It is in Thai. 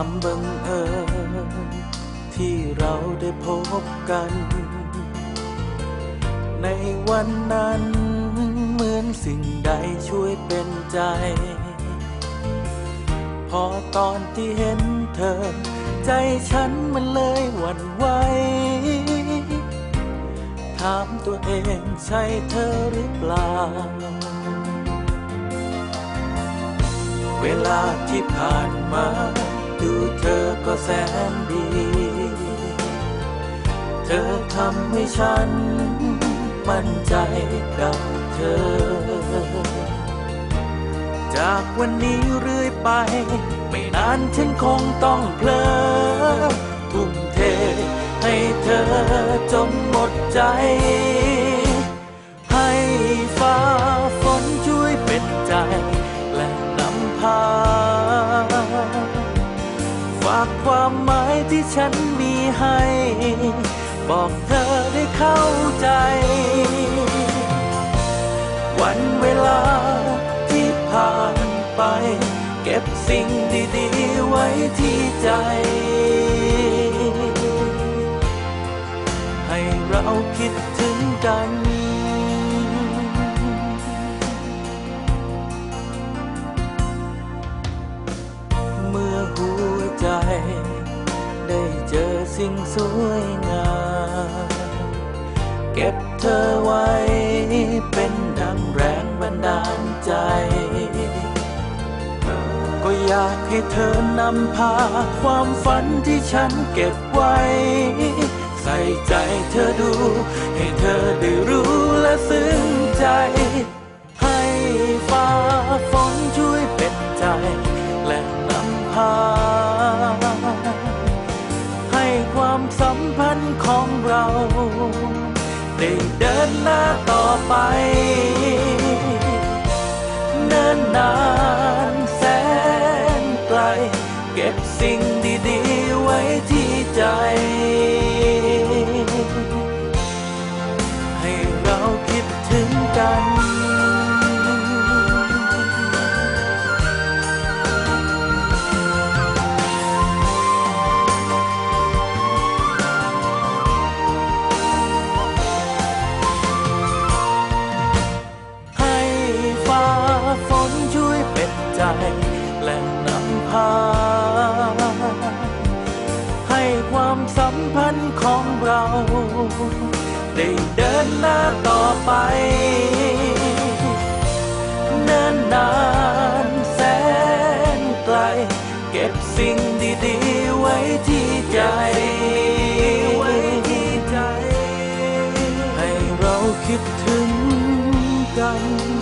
ความบังเอิญที่เราได้พบกัน ในวันนั้นเหมือนสิ่งใดช่วยเป็นใจ พอตอนที่เห็นเธอ ใจฉันมันเลยหวั่นไหวถามตัวเองใช่เธอหรือเปล่า เวลาที่ผ่านมา ดูเธอก็แสนดี เธอทำให้ฉัน มั่นใจกับเธอ จากวันนี้เรื่อยไป ไม่นานฉันคงต้องเพลอทุ่มเทให้เธอจนหมดใจากความหมายที่ฉันมีให้ บอกเธอได้เข้าใจ วันเวลาที่ผ่านไป เก็บสิ่งดีๆไว้ที่ใจ ให้เราคิดถึงกัน สิ่งสวยงาม เก็บเธอไว้เป็นดังแรงบันดาลใจ ก็อยากให้เธอนำพาความฝันที่ฉันเก็บไว้ ใส่ใจเธอดูให้ นหน้าต่อไป เนิ่นนานแสนไกล เก็บสิ่งดีๆไว้ที่ใจ ได้เดินหน้าต่อไปเนิ่นนานแสนไกล เก็บสิ่งดีๆไว้ที่ใจให้เราคิดถึงกัน